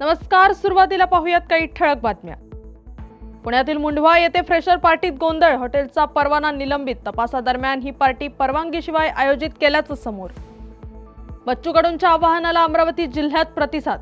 नमस्कार सुरुवातीला पाहूयात काही ठळक बातम्या. पुण्यातील मुंढवा येथे फ्रेशर पार्टीत गोंधळ हॉटेलचा परवाना निलंबित तपासादरम्यान ही पार्टी परवानगीशिवाय आयोजित केल्याचं समोर. बच्चू कडूंच्या आवाहनाला अमरावती जिल्ह्यात प्रतिसाद.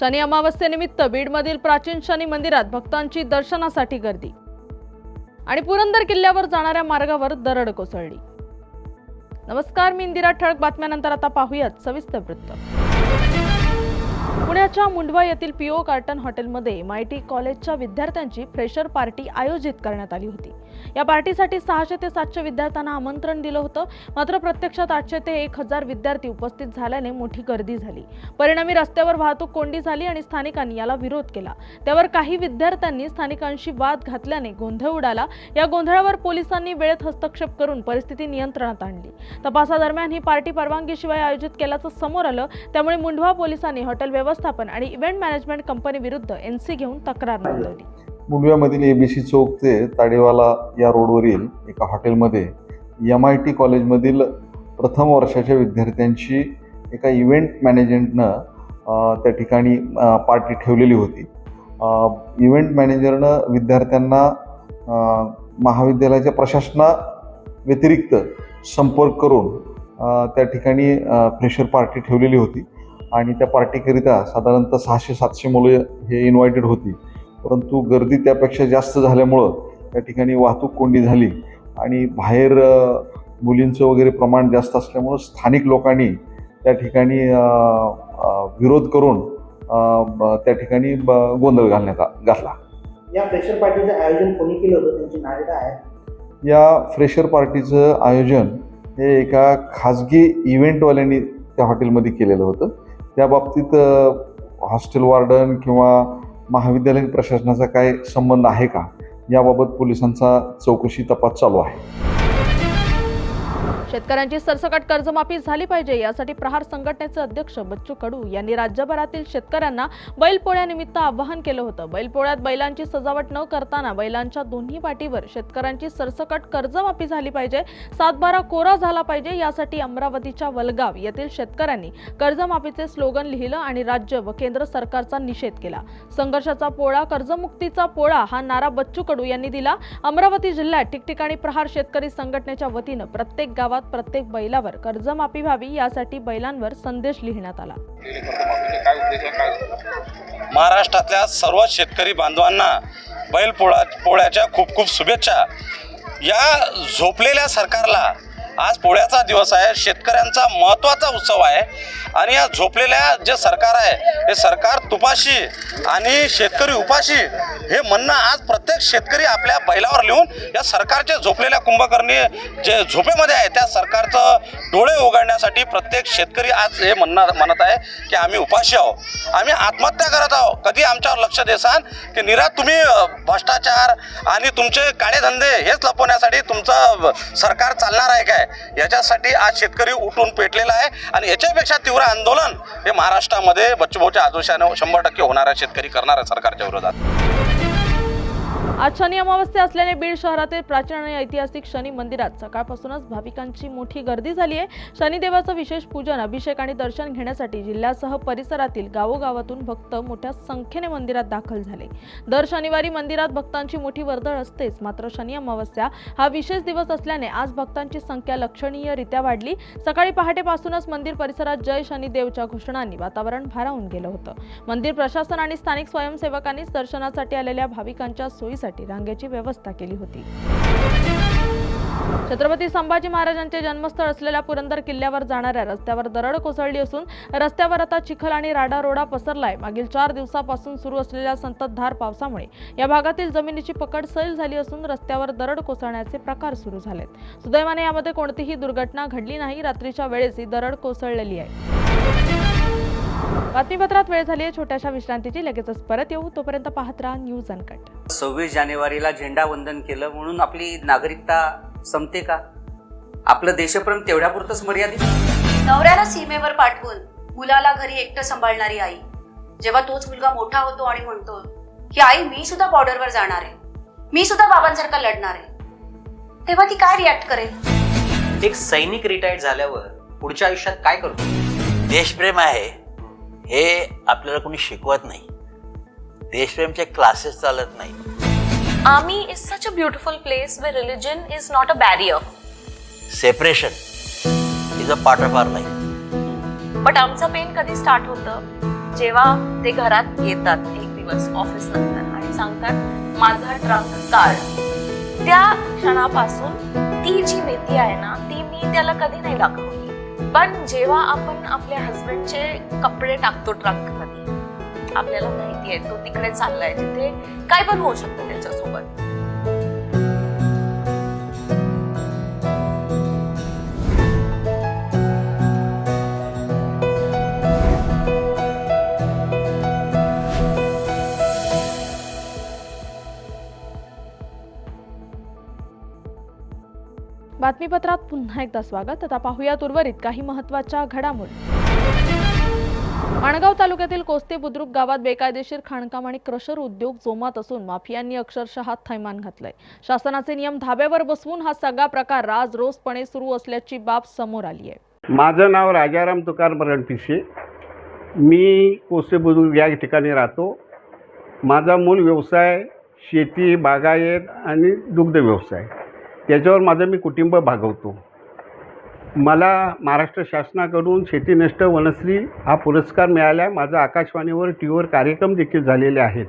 शनी अमावस्येनिमित्त बीडमधील प्राचीन शनी मंदिरात भक्तांची दर्शनासाठी गर्दी. आणि पुरंदर किल्ल्यावर जाणाऱ्या मार्गावर दरड कोसळली. नमस्कार मी इंदिरा ठळक बातम्यानंतर आता पाहूयात सविस्तर वृत्त. पुण्याच्या मुंडवा येथील पीओ कार्टन हॉटेलमध्ये एमआयटी कॉलेजच्या विद्यार्थ्यांची फ्रेशर पार्टी आयोजित करण्यात आली होती. या पार्टीसाठी सहाशे ते सातशे विद्यार्थ्यांना आमंत्रण दिलं होतं. मात्र प्रत्यक्षात आठशे ते एक हजार विद्यार्थी उपस्थित झाल्याने मोठी गर्दी झाली. परिणामी रस्त्यावर वाहतूक कोंडी झाली आणि स्थानिकांनी याला विरोध केला. त्यावर काही विद्यार्थ्यांनी स्थानिकांशी वाद घातल्याने गोंधळ उडाला. या गोंधळावर पोलिसांनी वेळेत हस्तक्षेप करून परिस्थिती नियंत्रणात आणली. तपासादरम्यान ही पार्टी परवानगीशिवाय आयोजित केल्याचं समोर आलं. त्यामुळे मुंढवा पोलिसांनी हॉटेल व्यवस्थापन आणि इव्हेंट मॅनेजमेंट कंपनी विरुद्ध एनसी घेऊन तक्रार नोंदवली. मुंडव्यामधील एबीसी चौक ते ताडेवाला या रोडवरील एका हॉटेलमध्ये एम आय टी कॉलेजमधील प्रथम वर्षाच्या विद्यार्थ्यांची एका इव्हेंट मॅनेजमेंटनं त्या ठिकाणी पार्टी ठेवलेली होती. इव्हेंट मॅनेजरनं विद्यार्थ्यांना महाविद्यालयाच्या प्रशासना व्यतिरिक्त संपर्क करून त्या ठिकाणी फ्रेशर पार्टी ठेवलेली होती. आणि त्या पार्टीकरिता साधारणतः सहाशे सातशे मुलं हे इन्व्हायटेड होती. परंतु गर्दी त्यापेक्षा जास्त झाल्यामुळं त्या ठिकाणी वाहतूक कोंडी झाली आणि बाहेर मुलींचं वगैरे प्रमाण जास्त असल्यामुळं स्थानिक लोकांनी त्या ठिकाणी विरोध करून त्या ठिकाणी ब- गोंधळ घालण्यात घातला. या फ्रेशर पार्टीचं आयोजन कोणी केलं होतं? त्यांची नावे काय आहेत? या फ्रेशर पार्टीचं आयोजन हे एका खाजगी इव्हेंटवाल्यांनी त्या हॉटेलमध्ये केलेलं होतं. त्या बाबतीत हॉस्टेल वार्डन किंवा महाविद्यालयीन प्रशासनाचा काय संबंध आहे का? याबाबत पोलिसांचा चौकशी तपास चालू आहे. शेतकऱ्यांची सरसकट कर्जमाफी झाली पाहिजे यासाठी प्रहार संघटनेचे अध्यक्ष बच्चू कडू यांनी राज्यभरातील शेतकऱ्यांना बैलपोळ्यानिमित्त आवाहन केलं होतं. बैलपोळ्यात बैलांची सजावट न करताना बैलांच्या दोन्ही पाठीवर शेतकऱ्यांची सरसकट कर्जमाफी झाली पाहिजे सातबारा कोरा झाला पाहिजे यासाठी अमरावतीच्या वलगाव येथील शेतकऱ्यांनी कर्जमाफीचे स्लोगन लिहिलं आणि राज्य व केंद्र सरकारचा निषेध केला. संघर्षाचा पोळा कर्जमुक्तीचा पोळा हा नारा बच्चू कडू यांनी दिला. अमरावती जिल्ह्यात ठिकठिकाणी प्रहार शेतकरी संघटनेच्या वतीनं प्रत्येक गावात प्रत्येक बैलावर कर्जमाफी व्हावी यासाठी बैलांवर संदेश लिहिण्यात आला. महाराष्ट्रातल्या सर्व शेतकरी बांधवांना बैलपोळा पोळ्याच्या खूप खूप शुभेच्छा. या झोपलेल्या सरकारला आज पोळ्याचा दिवस आहे. शेतकऱ्यांचा महत्त्वाचा उत्सव आहे. आणि या झोपलेल्या जे सरकार आहे हे सरकार तुपाशी आणि शेतकरी उपाशी हे म्हणणं आज प्रत्येक शेतकरी आपल्या बैलावर लिहून या सरकारच्या झोपलेल्या कुंभकर्णी जे झोपेमध्ये आहे त्या सरकारचं डोळे उघडण्यासाठी प्रत्येक शेतकरी आज हे म्हणणार म्हणत आहे की आम्ही उपाशी आहोत. आम्ही आत्महत्या करत आहोत. कधी आमच्यावर लक्ष देसान की निरा तुम्ही भ्रष्टाचार आणि तुमचे काळेधंदे हेच लपवण्यासाठी तुमचं सरकार चालणार आहे काय? याच्यासाठी आज शेतकरी उठून पेटलेला आहे आणि याच्यापेक्षा तीव्र आंदोलन हे महाराष्ट्रामध्ये बच्चूभाऊच्या आदोशाने शंभर टक्के होणार आहे शेतकरी करणार आहे सरकारच्या विरोधात. आज शनी अमावस्या असल्याने बीड शहरातील प्राचीन आणि ऐतिहासिक शनी मंदिरात सकाळपासूनच भाविकांची मोठी गर्दी झाली आहे. शनिदेवाचं विशेष पूजन अभिषेक आणि दर्शन घेण्यासाठी जिल्ह्यासह परिसरातील गावोगावातून भक्त मोठ्या संख्येने मंदिरात दाखल झाले. दर शनिवारी मंदिरात भक्तांची मोठी वर्दळ असतेच मात्र शनी अमावस्या हा विशेष दिवस असल्याने आज भक्तांची संख्या लक्षणीयरित्या वाढली. सकाळी पहाटेपासूनच मंदिर परिसरात जय शनिदेवच्या घोषणांनी वातावरण भारावून गेलं होतं. मंदिर प्रशासन आणि स्थानिक स्वयंसेवकांनीच दर्शनासाठी आलेल्या भाविकांच्या सोयीसाठी रांगेची व्यवस्था केली होती. छत्रपती संभाजी महाराजांचे जन्मस्थळ असलेल्या पुरंदर किल्ल्यावर जाणाऱ्या रस्त्यावर दरड कोसळली असून रस्त्यावर आता चिखल आणि राडारोडा पसरलाय. मागील चार दिवसापासून सुरू असलेल्या संततधार पावसामुळे या भागातील जमिनीची पकड सैल झाली असून रस्त्यावर दरड कोसळण्याचे प्रकार सुरू झालेत. सुदैवाने यामध्ये कोणतीही दुर्घटना घडली नाही. रात्रीच्या वेळेस ही दरड कोसळलेली आहे. बातमीपत्रात वेळ झाली आहे छोट्याशा विश्रांतीची लगेचच परत येऊ. तोपर्यंत पाहत राहा न्यूज अनकट. सव्वीस जानेवारीला झेंडा वंदन केलं म्हणून आपली नागरिकता संपते का? आपलं देशप्रेम तेवढ्यापुरतंच मर्यादित? नवऱ्याला सीमेवर पाठवून मुलाला घरी एकटं सांभाळणारी आई. जेव्हा तोच मुलगा मोठा होतो आणि म्हणतो की आई मी सुद्धा बॉर्डरवर जाणार आहे. मी सुद्धा बाबांसारखा लढणार आहे. तेव्हा ती काय रिॲक्ट करेल? एक सैनिक रिटायर्ड झाल्यावर पुढच्या आयुष्यात काय करतो? देशप्रेम आहे. हे आपल्याला कोणी शिकवत नाही. देशप्रेमचे क्लासेस चालत नाही. Army is such a beautiful place where religion is not a barrier. Separation is a part of our life but आमचं पेन कधी स्टार्ट होतं? जेव्हा ते घरात येतात एक दिवस ऑफिस नंतर आणि सांगतात माझा ट्रंक काढ. त्या क्षणापासून ती जी भीती आहे ना ती मी त्याला कधी नाही दाखवली. पण जेव्हा आपण आपल्या हस्बंडचे कपडे टाकतो ट्रकमध्ये आपल्याला माहिती आहे तो तिकडे चाललाय जिथे काय पण होऊ शकतं त्याच्यासोबत. बातमीपत्रात पुन्हा एकदा स्वागत. आता पाहूयात उर्वरित काही महत्त्वाच्या घडामोडी. माणगाव तालुक्यातील कोस्ते बुद्रुक गावात बेकायदेशीर खाणकाम आणि क्रशर उद्योग जोमात असून माफियांनी अक्षरशः थैमान घातलंय. शासनाचे नियम धाब्यावर बसवून हा सगळा प्रकार राजरोसपणे सुरू असल्याची बाब समोर आली आहे. माझं नाव राजाराम तुकाराम रणपिसे मी कोसे बुद्रुक या ठिकाणी राहतो. माझा मूळ व्यवसाय शेती बागायत आणि दुग्ध व्यवसाय. त्याच्यावर माझं मी कुटुंब भागवतो. मला महाराष्ट्र शासनाकडून शेतीनष्ट वनश्री हा पुरस्कार मिळाला आहे माझा आकाशवाणीवर टी व्हीवर कार्यक्रम देखील झालेले आहेत.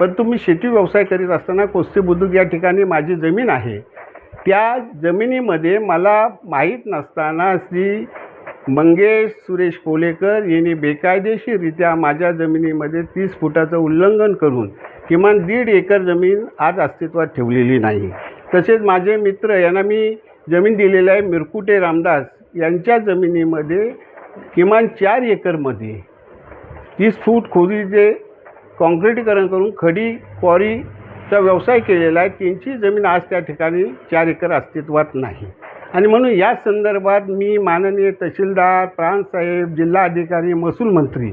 परंतु मी शेती व्यवसाय करीत असताना कोस्ती बुद्रुक या ठिकाणी माझी जमीन आहे. त्या जमिनीमध्ये मला माहीत नसताना श्री मंगेश सुरेश कोलेकर यांनी बेकायदेशीररित्या माझ्या जमिनीमध्ये तीस फुटाचं उल्लंघन करून किमान दीड एकर जमीन आज अस्तित्वात ठेवलेली नाही. तसेच माझे मित्र यांना मी जमीन दिलेली आहे मिरकुटे रामदास. यांच्या जमिनीमध्ये किमान चार एकरमध्ये तीस फूट खोदीचे काँक्रिटीकरण करून खडी क्वारीचा व्यवसाय केलेला आहे. त्यांची जमीन आज त्या ठिकाणी चार एकर अस्तित्वात नाही. आणि म्हणून या संदर्भात मी माननीय तहसीलदार प्रांतसाहेब जिल्हाधिकारी महसूल मंत्री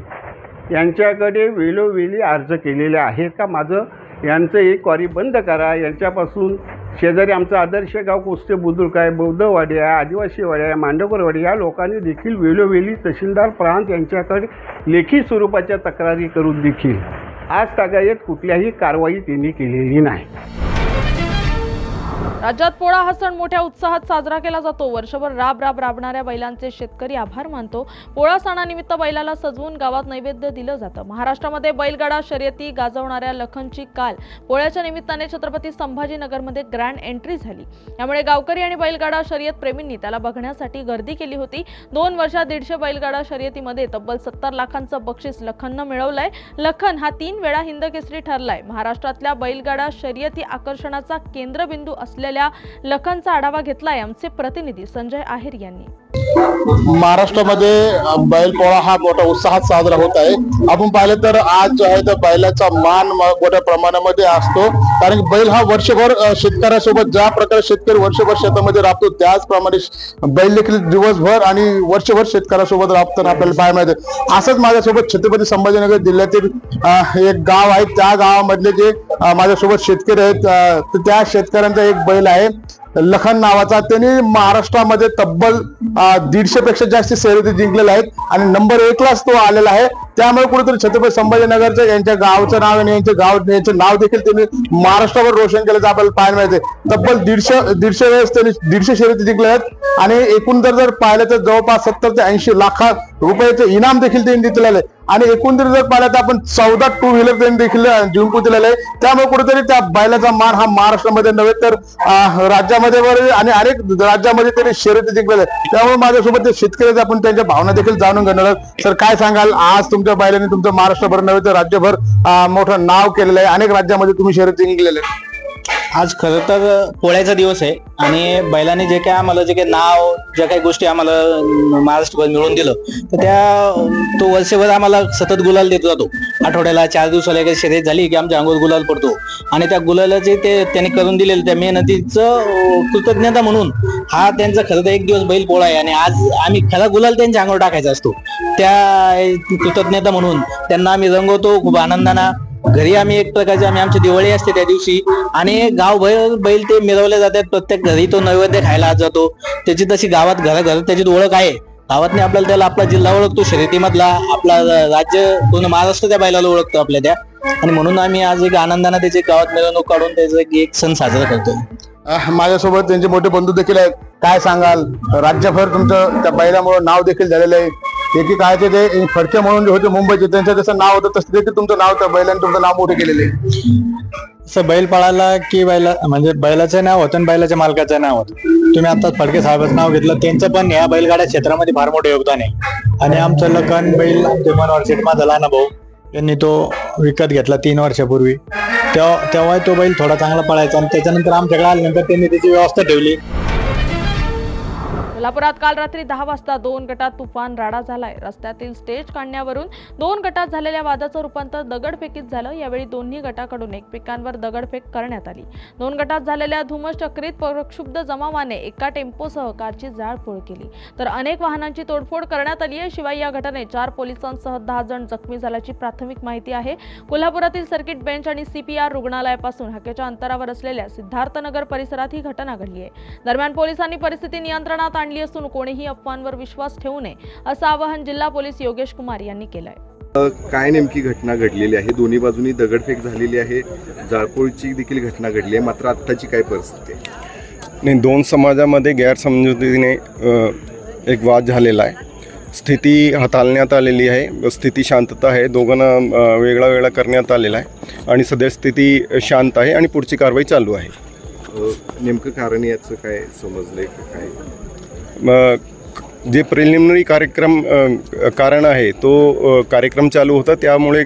यांच्याकडे वेळोवेळी अर्ज केलेले आहेत का? माझं यांचं एक क्वारी बंद करा. यांच्यापासून शेजारी आमचं आदर्श गाव कोस्ते बुद्रुक आहे बौद्धवाडी आहे आदिवासीवाडी आहे मांडवकरवाडी या लोकांनी देखील वेळोवेळी तहसीलदार प्रांत यांच्याकडे लेखी स्वरूपाच्या तक्रारी करून देखील आज तागायत कुठल्याही कारवाई त्यांनी केलेली नाही. राज्यात पोळा हा सण मोठ्या उत्साहात साजरा केला जातो. वर्षभर राब राब राबणाऱ्या बैलांचे शेतकरी आभार मानतो. पोळा सणानिमित्त बैलाला सजवून गावात नैवेद्य दिलं जातं. महाराष्ट्रामध्ये बैलगाडा शर्यती गाजवणाऱ्या लखनची काल. पोळ्याच्या निमित्ताने छत्रपती संभाजीनगरमध्ये ग्रँड एंट्री झाली. यामुळे गावकरी आणि बैलगाडा शर्यत प्रेमींनी त्याला बघण्यासाठी गर्दी केली होती. दोन वर्षात दीडशे बैलगाडा शर्यतीमध्ये तब्बल सत्तर लाखांचं बक्षीस लखननं मिळवलंय. लखन हा तीन वेळा हिंदकेसरी ठरलाय. महाराष्ट्रातल्या बैलगाडा शर्यती आकर्षणाचा केंद्रबिंदू असलेल्या लखनचा आढावा घेतलाय आमचे प्रतिनिधी संजय आहेर यांनी. महाराष्ट्रामध्ये बैलपोळा हा मोठा उत्साहात साजरा होत आहे. आपण पाहिलं तर आज जो आहे तर बैलाचा मान मोठ्या प्रमाणामध्ये असतो. कारण बैल हा वर्षभर शेतकऱ्यासोबत ज्या प्रकारे शेतकरी वर्षभर शेतामध्ये राबतो त्याचप्रमाणे बैल देखील दिवसभर आणि वर्षभर शेतकऱ्यासोबत राबताना आपल्याला पाहायला मिळते. असंच माझ्यासोबत छत्रपती संभाजीनगर जिल्ह्यातील एक गाव आहे. त्या गावामधले जे माझ्यासोबत शेतकरी आहेत त्या शेतकऱ्यांचा एक बैल आहे. लखन नावाचा. त्यांनी महाराष्ट्रामध्ये तब्बल दीडशे पेक्षा जास्त शर्यती जिंकलेल्या आहेत. आणि नंबर एकलाच तो आलेला आहे. त्यामुळे कुठेतरी छत्रपती संभाजीनगरचं यांच्या गावचं नाव आणि यांचे गाव यांचं नाव देखील त्यांनी महाराष्ट्रावर रोशन केल्याचं आपल्याला पाहायला मिळते. तब्बल दीडशे दीडशे वेळेस त्यांनी दीडशे शर्यती जिंकल्या आहेत. आणि एकूण जर जर पाहिलं तर जवळपास सत्तर ते ऐंशी लाख रुपयाचे इनाम देखील त्यांनी दिलेलं आहे. आणि एकोणतीस जर पाहिलं तर आपण चौदा टू व्हीलर त्यांनी देखील जिंकून दिलेलं आहे. त्यामुळे कुठेतरी त्या बैलाचा मान हा महाराष्ट्रामध्ये नव्हे तर राज्यामध्ये वर आणि अनेक राज्यामध्ये त्यांनी शर्यती जिंकलेले आहे त्यामुळे माझ्यासोबत ते शेतकऱ्याचे आपण त्यांच्या भावना देखील जाणून घेणार आहोत. सर काय सांगाल? आज तुमच्या बैलाने तुमचं महाराष्ट्रभर नव्हे तर राज्यभर मोठं नाव केलेलं आहे. अनेक राज्यामध्ये तुम्ही शर्यती जिंकलेले आहे आज खरं तर पोळ्याचा दिवस आहे आणि बैलाने जे काही आम्हाला जे काही नाव ज्या काही गोष्टी आम्हाला महाराष्ट्रभर मिळवून दिलं तर त्या तो वर्षभर आम्हाला सतत गुलाल देत जातो. आठवड्याला चार दिवसाला काही शर्यत झाली की आमच्या अंगोर गुलाल पडतो. आणि त्या गुलालाचे ते त्यांनी करून दिलेलं त्या मेहनतीचं कृतज्ञता म्हणून हा त्यांचा खरं तर एक दिवस बैल पोळा आहे. आणि आज आम्ही खरा गुलाल त्यांच्या अंगावर टाकायचा असतो. त्या कृतज्ञता म्हणून त्यांना आम्ही रंगवतो खूप आनंदाना घरी आम्ही एक प्रकारची आम्ही आमची दिवाळी असते त्या दिवशी. आणि गावभर बैल ते मिरवले जातात. प्रत्येक घरी तो नैवेद्य खायला आज जातो. त्याची तशी गावात घराघर त्याची ओळख आहे. गावातने आपल्याला त्याला आपला जिल्हा ओळखतो शर्यतीमधला. आपला राज्य पूर्ण महाराष्ट्र त्या बैलाला ओळखतो आपल्या त्या. आणि म्हणून आम्ही आज एक आनंदाने त्याची गावात मिरवणूक काढून त्याचा एक- सण साजरा करतोय. माझ्यासोबत त्यांचे मोठे बंधू देखील आहेत. काय सांगाल? राज्यभर तुमचं त्या बैलामुळे नाव देखील झालेलं आहे. ते काय ते फडके म्हणून जे होते मुंबईचे त्यांचं जसं नाव होतं तसं देखील तुमचं नाव त्या बैलाने तुमचं नाव मोठे केलेले आहे. असं बैल पळाला की बैला म्हणजे बैलाचं नाव होतं आणि बैलाच्या मालकाचं नाव होतं. तुम्ही आता फडके साहेबाचं नाव घेतलं त्यांचं पण या बैलगाड्या क्षेत्रामध्ये फार मोठं योगदान आहे. आणि आमचं लखन बैल ते मनोहर शेठ माझा लहान भाऊ यांनी तो विकत घेतला तीन वर्षापूर्वी. तेव्हा तेव्हा तो बैल थोडा चांगला पळायचा आणि त्याच्यानंतर आमच्याकडे आल्यानंतर त्यांनी त्याची व्यवस्था ठेवली. कोल्हापुरात काल रात्री दहा वाजता दोन गटात तुफान राडा झालाय. रस्त्यातील स्टेज काढण्यावरून दोन गटात झालेल्या वादाचं रूपांतर दगडफेकीत झालं. यावेळी दोन्ही गटाकडून एकमेकांवर दगडफेक करण्यात आली. दोन गटात झालेल्या धुमश्चक्रीत प्रक्षुब्ध जमावाने एका टेम्पोसह कारची जाळपोळ केली. तर अनेक वाहनांची तोडफोड करण्यात आली आहे. शिवाय या घटनेत चार पोलिसांसह दहा जण जखमी झाल्याची प्राथमिक माहिती आहे. कोल्हापुरातील सर्किट बेंच आणि सीपीआर रुग्णालयापासून हाकेच्या अंतरावर असलेल्या सिद्धार्थनगर परिसरात ही घटना घडली आहे. दरम्यान पोलिसांनी परिस्थिती नियंत्रणात आणली असून कोणीही अफवांवर विश्वास ठेवू नये असं आवाहन जिल्हा पोलीस योगेश कुमार यांनी केलं आहे काय नेमकी घटना घडलेली आहे? दोन्ही बाजूनी दगडफेक झालेली आहे. जाळपोळीची देखील घटना घडली आहे. मात्र आत्ताची काय परिस्थिती नाही दोन समाजामध्ये गैरसमजुतीने एक वाद झालेला आहे. स्थिती हाताळण्यात आलेली आहे. स्थिती शांतता आहे. दोघांना वेगळा वेगळा करण्यात आलेला आहे. आणि सध्या स्थिती शांत आहे आणि पुढची कारवाई चालू आहे. नेमकं कारण याचं काय समजलंय का काय? जे प्रिलिमिनरी कार्यक्रम कारण आहे तो कार्यक्रम चालू होता. त्यामुळे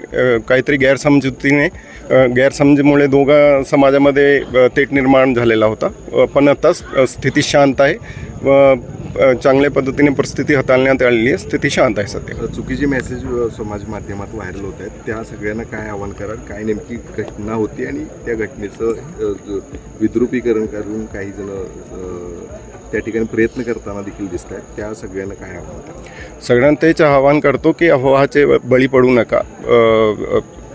काहीतरी गैरसमजुतीने अ, गैरसमजीमुळे दोघा समाजामध्ये तेट निर्माण झालेला होता. पण आता स्थिती शांत आहे. व चांगल्या पद्धतीने परिस्थिती हाताळण्यात आलेली आहे. स्थिती शांत आहे सध्या. चुकीची चुकीचे मेसेज समाज माध्यमात व्हायरल होत आहेत. त्या सगळ्यांना काय आव्हान कराल? काय नेमकी घटना होती आणि त्या घटनेचं विद्रुपीकरण करून काही जण त्या ठिकाणी प्रयत्न करताना देखील दिसत आहेत त्या सगळ्यांना काय आव्हान सगळ्यांना तेच आवाहन करतो की अफवाचे बळी पडू नका.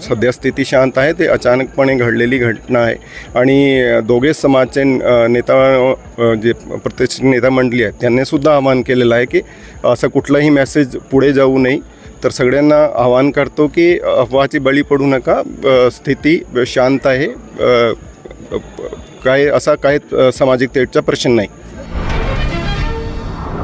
सध्या स्थिती शांत आहे ते अचानकपणे घडलेली घटना आहे. आणि दोघेच समाजचे नेता जे प्रतिष्ठित नेता मंडळी आहेत त्यांनी सुद्धा आवाहन केलेलं आहे की असं कुठलाही मेसेज पुढे जाऊ नये. तर सगळ्यांना आवाहन करतो की अफवाची बळी पडू नका. स्थिती शांत आहे. काय असा काय सामाजिक तेटचा प्रश्न नाही.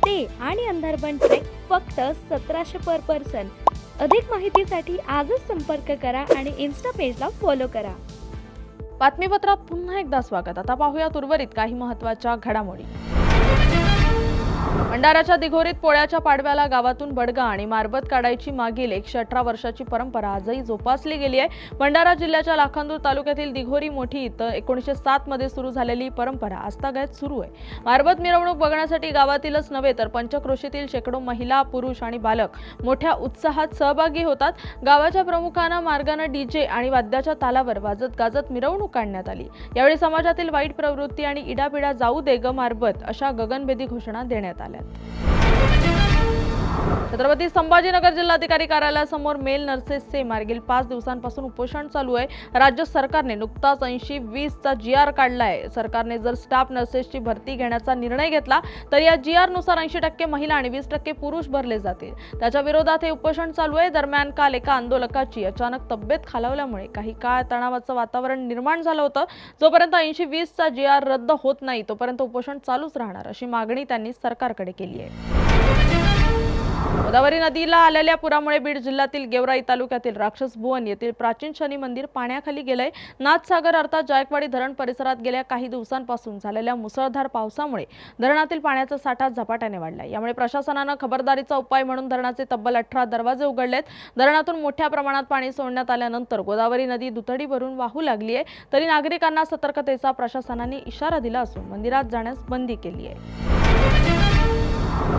स्टे आणि अंधारबन ट्रेक फक्त सतराशे पर पर्सन. अधिक माहितीसाठी आजच संपर्क करा आणि इन्स्टा पेजला फॉलो करा. बातमीपत्रात पुन्हा एकदा स्वागत. आता पाहूयात उर्वरित काही महत्त्वाच्या घडामोडी. भंडाऱ्याच्या दिघोरीत पोळ्याच्या पाडव्याला गावातून बडगा आणि मारबत काढायची मागील एकशे अठरा वर्षाची परंपरा आजही जोपासली गेली आहे. भंडारा जिल्ह्याच्या लाखांदूर तालुक्यातील दिघोरी मोठी इथं एकोणीसशे सात मध्ये सुरू झालेली परंपरा आस्थागायत सुरू आहे. मारबत मिरवणूक बघण्यासाठी गावातीलच नव्हे तर पंचक्रोशीतील शेकडो महिला पुरुष आणि बालक मोठ्या उत्साहात सहभागी होतात. गावाच्या प्रमुखांना मार्गानं डीजे आणि वाद्याच्या तालावर वाजत गाजत मिरवणूक काढण्यात आली. यावेळी समाजातील वाईट प्रवृत्ती आणि इडापिडा जाऊ दे ग मारबत अशा गगनभेदी घोषणा देण्यात आल्या छत्रपती संभाजीनगर जिल्हाधिकारी कार्यालयासमोर मेल नर्सेसचे मागील पाच दिवसांपासून उपोषण चालू आहे. राज्य सरकारने नुकताच ऐंशी वीसचा जी आर काढला आहे सरकारने जर स्टाफ नर्सेसची भरती घेण्याचा निर्णय घेतला तर या जी आरनुसार ऐंशी टक्के महिला आणि वीस टक्के पुरुष भरले जातील. त्याच्या विरोधात हे उपोषण चालू आहे. दरम्यान काल एका आंदोलकाची अचानक तब्येत खालावल्यामुळे काही काळ तणावाचं वातावरण निर्माण झालं होतं. जोपर्यंत ऐंशी वीसचा जी आर रद्द होत नाही तोपर्यंत उपोषण चालूच राहणार अशी मागणी त्यांनी सरकारकडे केली आहे. गोदावरी नदीला आलेल्या पुरामुळे बीड जिल्ह्यातील गेवराई तालुक्यातील राक्षस भुवन येथील प्राचीन शनी मंदिर पाण्याखाली गेलंय. नाथसागर अर्थात जायकवाडी धरण परिसरात गेल्या काही दिवसांपासून झालेल्या मुसळधार पावसामुळे धरणातील पाण्याचा साठा झपाट्याने वाढलाय. यामुळे प्रशासनानं खबरदारीचा उपाय म्हणून धरणाचे तब्बल अठरा दरवाजे उघडलेत. धरणातून मोठ्या प्रमाणात पाणी सोडण्यात आल्यानंतर गोदावरी नदी दुथडी भरून वाहू लागली आहे. तरी नागरिकांना सतर्कतेचा प्रशासनाने इशारा दिला असून मंदिरात जाण्यास बंदी केली आहे.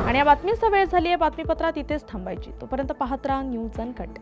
आणि या बातमीचा वेळ झाली आहे. बातमीपत्रात इथेच थांबायची. तोपर्यंत पाहत राहा न्यूज अनकट